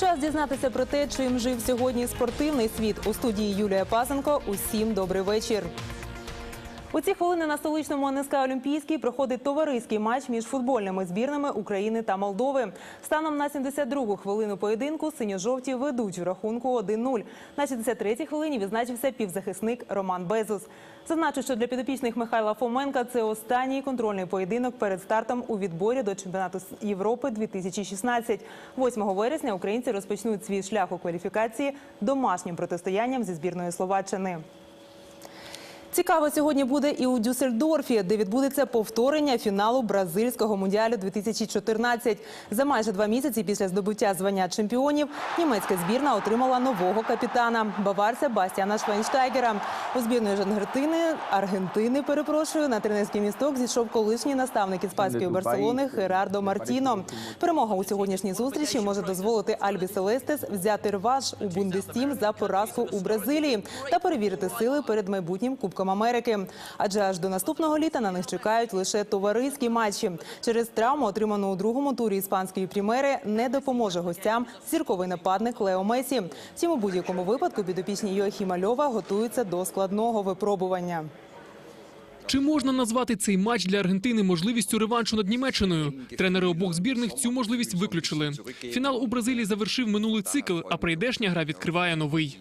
Час дізнатися про те, чим жив сьогодні спортивний світ у студії Юлія Пазенко. Усім добрий вечір. У ці хвилини на столичному НСК Олімпійський проходить товариський матч між футбольними збірними України та Молдови. Станом на 72-гу хвилину поєдинку синьо-жовті ведуть у рахунку 1-0. На 63-й хвилині відзначився півзахисник Роман Безус. Зазначу, що для підопічних Михайла Фоменка це останній контрольний поєдинок перед стартом у відборі до чемпіонату Європи 2016. 8 вересня українці розпочнуть свій шлях у кваліфікації домашнім протистоянням зі збірною Словаччини. Цікаво сьогодні буде і у Дюссельдорфі, де відбудеться повторення фіналу бразильського мундіалю 2014. За майже два місяці після здобуття звання чемпіонів німецька збірна отримала нового капітана баварця Бастіана Швейнштайгера. У збірної ж Аргентини, перепрошую, на тренерський місток зійшов колишній наставник іспанської Барселони Герардо Мартіно. Перемога у сьогоднішній зустрічі може дозволити Альбі Селестес взяти реванш у Бундестім за поразку у Бразилії та перевірити сили перед майбутнім Кубком Америки. Адже аж до наступного літа на них чекають лише товариські матчі. Через травму, отриману у другому турі іспанської прімери, не допоможе гостям зірковий нападник Лео Месі. Втім, у будь-якому випадку підопічні Йоахіма Льова готуються до складного випробування. Чи можна назвати цей матч для Аргентини можливістю реваншу над Німеччиною? Тренери обох збірних цю можливість виключили. Фінал у Бразилії завершив минулий цикл, а прийдешня гра відкриває новий.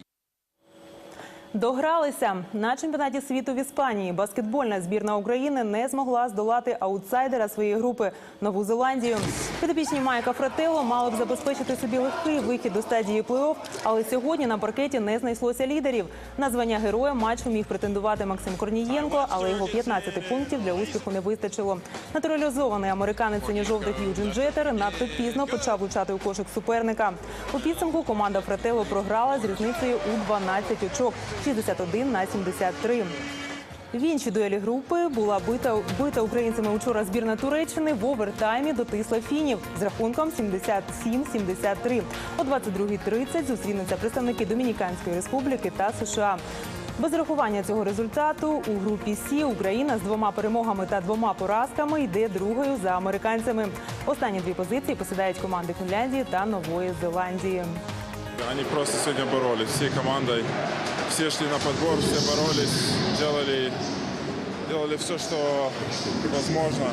Догралися на чемпіонаті світу в Іспанії. Баскетбольна збірна України не змогла здолати аутсайдера своєї групи Нову Зеландію. Підопічні Майка Фрателло мали б забезпечити собі легкий вихід до стадії плей-офф, але сьогодні на паркеті не знайшлося лідерів. На звання героя матчу міг претендувати Максим Корнієнко, але його 15 пунктів для успіху не вистачило. Натуралізований американець синьо-жовтих Юджин Джетер надто пізно почав влучати у кошик суперника. У підсумку команда Фрателло програла з різницею у 12 очок. 61 на 73. В іншій дуелі групи була бита, бита українцями учора збірна Туреччини в овертаймі дотисла фінів з рахунком 77-73. О 22.30 зустрінуться представники Домініканської республіки та США. Без рахування цього результату у групі Сі Україна з двома перемогами та двома поразками йде другою за американцями. Останні дві позиції посідають команди Фінляндії та Нової Зеландії. Они просто сегодня боролись всей командой Все шли на подбор, все боролись, делали, делали все, что возможно.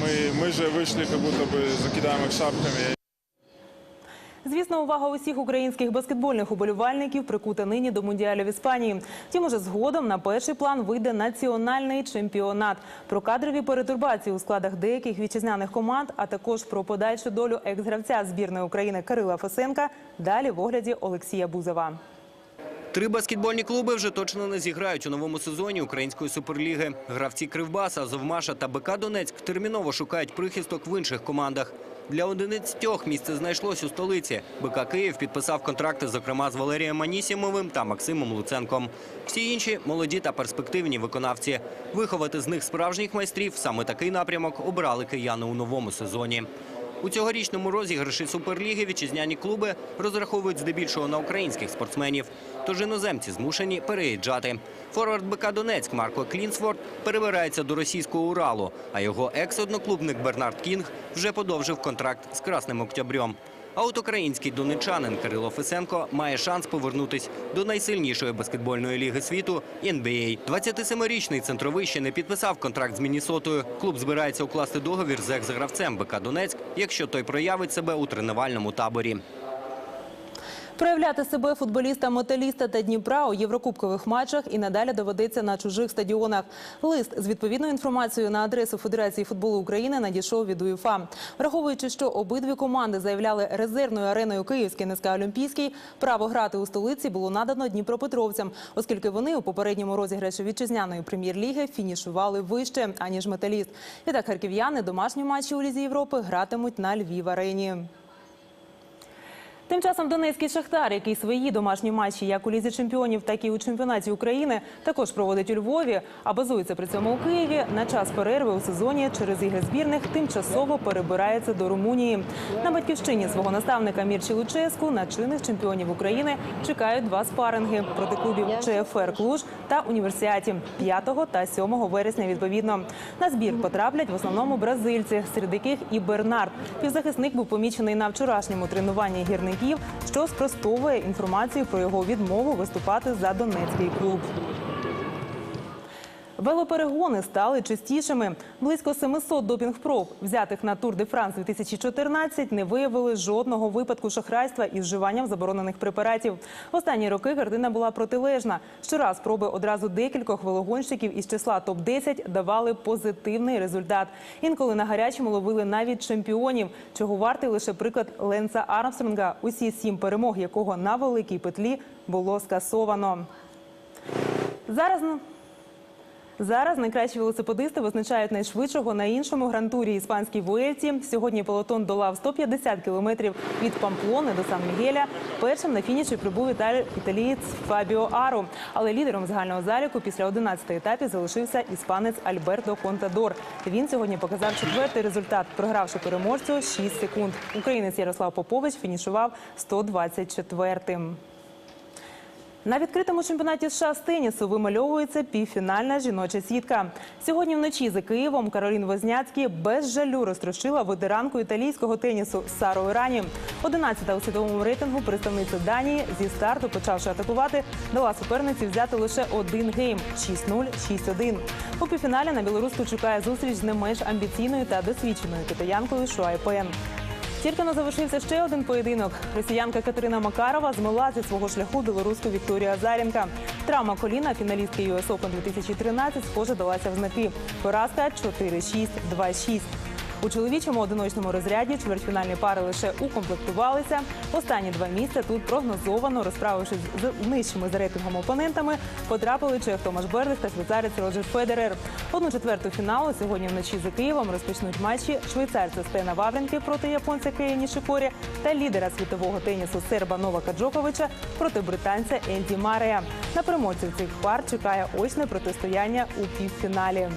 Мы, мы же вышли, как будто бы закидаем их шапками. Звісно, увага усіх українських баскетбольних уболівальників прикута нині до мундіалю в Іспанії. Втім, уже згодом на перший план вийде національний чемпіонат. Про кадрові перетурбації у складах деяких вітчизняних команд, а також про подальшу долю екс-гравця збірної України Кирила Фесенка. Далі в огляді Олексія Бузова. Три баскетбольні клуби вже точно не зіграють у новому сезоні української суперліги. Гравці Кривбаса, Азовмаша та БК Донецьк терміново шукають прихисток в інших командах. Для 11 місце знайшлось у столиці. БК Київ підписав контракти, зокрема з Валерієм Манісімовим та Максимом Луценком. Всі інші молоді та перспективні виконавці. Виховати з них справжніх майстрів саме такий напрямок обрали кияни у новому сезоні. У цьогорічному розіграші суперліги вітчизняні клуби розраховують здебільшого на українських спортсменів. Тож іноземці змушені переїжджати. Форвард БК Донецьк Марко Клінсфорд перебирається до російського Уралу, а його екс-одноклубник Бернард Кінг вже подовжив контракт з Красним Октябрем. А от український донечанин Кирило Фесенко має шанс повернутись до найсильнішої баскетбольної ліги світу NBA. 27-річний центровий ще не підписав контракт з Міннесотою. Клуб збирається укласти договір з екс-гравцем БК Донецьк, якщо той проявить себе у тренувальному таборі. Проявляти себе футболіста Металіста та Дніпра у єврокубкових матчах і надалі доведеться на чужих стадіонах. Лист з відповідною інформацією на адресу Федерації футболу України надійшов від УЄФА. Враховуючи, що обидві команди заявляли резервною ареною Київський НСК Олімпійський, право грати у столиці було надано Дніпропетровцям, оскільки вони у попередньому розіграші вітчизняної прем'єр-ліги фінішували вище аніж металіст. І так харків'яни домашні матчі у лізі Європи гратимуть на Львів арені. Тим часом Донецький Шахтар, який свої домашні матчі як у лізі чемпіонів, так і у чемпіонаті України, також проводить у Львові, а базується при цьому у Києві. На час перерви у сезоні через ігри збірних тимчасово перебирається до Румунії. На батьківщині свого наставника Мірчі Луческу на чинних чемпіонів України чекають два спаринги проти клубів ЧФР Клуж та Універсіаті 5 та 7 вересня. Відповідно на збір потраплять в основному бразильці, серед яких і Бернард. Півзахисник був помічений на вчорашньому тренуванні гірників, що спростовує інформацію про його відмову виступати за донецький клуб. Велоперегони стали частішими. Близько 700 допінг-проб, взятих на Тур де Франс 2014, не виявили жодного випадку шахрайства із вживанням заборонених препаратів. Останні роки картина була протилежна. Щораз проби одразу декількох велогонщиків із числа топ-10 давали позитивний результат. Інколи на гарячому ловили навіть чемпіонів, чого вартий лише приклад Ленса Армстронга, усі сім перемог якого на великій петлі було скасовано. Зараз Зараз найкращі велосипедисти визначають найшвидшого на іншому грантурі іспанській Вуельті. Сьогодні пелотон долав 150 кілометрів від Памплони до Сан-Мігеля. Першим на фініші прибув італієць Фабіо Ару. Але лідером загального заліку після 11 етапів залишився іспанець Альберто Контадор. Він сьогодні показав четвертий результат, програвши переможцю 6 секунд. Українець Ярослав Попович фінішував 124-м. На відкритому чемпіонаті США з тенісу вимальовується півфінальна жіноча сітка. Сьогодні вночі за Києвом Каролін Возняцький без жалю розтрощила ветеранку італійського тенісу Сару Ірані. 11-та у світовому рейтингу представниця Данії зі старту, почавши атакувати, дала суперниці взяти лише один гейм 6-0, 6-1. У півфіналі на білоруску чекає зустріч з не менш амбіційною та досвідченою китаянкою Шуай Пен. Тільки не завершився ще один поєдинок. Росіянка Катерина Макарова змила зі свого шляху білоруську Вікторію Азаренка. Травма коліна фіналістки US Open 2013 схоже далася в знаки. Поразка 4-6, 2-6. У чоловічому одиночному розряді чвертьфінальні пари лише укомплектувалися. Останні два місця тут прогнозовано, розправившись з нижчими за рейтингом опонентами, потрапили чех Томаш Берлих та швейцарець Роджер Федерер. Одну четверту фіналу сьогодні вночі за Києвом розпочнуть матчі швейцарця Стена Вавренки проти японця Кея Нішикорі та лідера світового тенісу серба Новака Джоковича проти британця Енді Марея. На переможців цих пар чекає очне протистояння у півфіналі.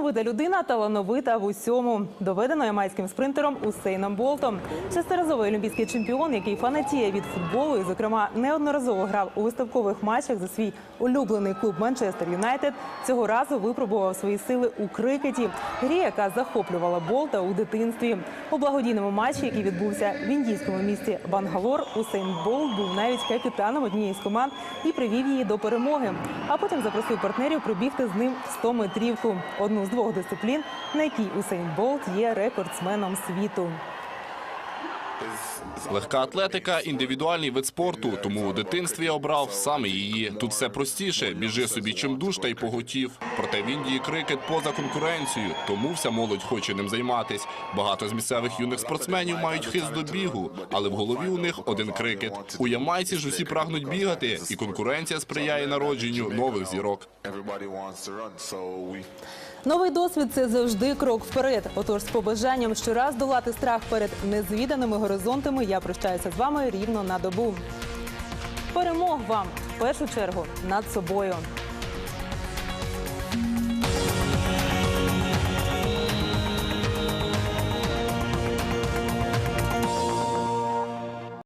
Талановита людина, талановита в усьому. Доведено ямайським спринтером Усейном Болтом. Шестиразовий олімпійський чемпіон, який фанатіє від футболу і, зокрема, неодноразово грав у виставкових матчах за свій улюблений клуб Манчестер Юнайтед, цього разу випробував свої сили у крикеті. Грі, яка захоплювала Болта у дитинстві. У благодійному матчі, який відбувся в індійському місті Бангалор, Усейн Болт був навіть капітаном однієї з команд і привів її до перемоги. А потім запросив партнерів пробігти з ним 100 метрівку, одну з двох дисциплін, на якій Усейн Болт є рекордсменом світу. Легка атлетика індивідуальний вид спорту, тому у дитинстві я обрав саме її. Тут все простіше. Біжи собі чим душ та й поготів. Проте в Індії крикет поза конкуренцією, тому вся молодь хоче ним займатись. Багато з місцевих юних спортсменів мають хист до бігу, але в голові у них один крикет. У ямайці ж усі прагнуть бігати, і конкуренція сприяє народженню нових зірок. Новий досвід це завжди крок вперед. Отож, з побажанням щораз долати страх перед незвіданими горизонтами, я прощаюся з вами рівно на добу. Перемог вам в першу чергу над собою.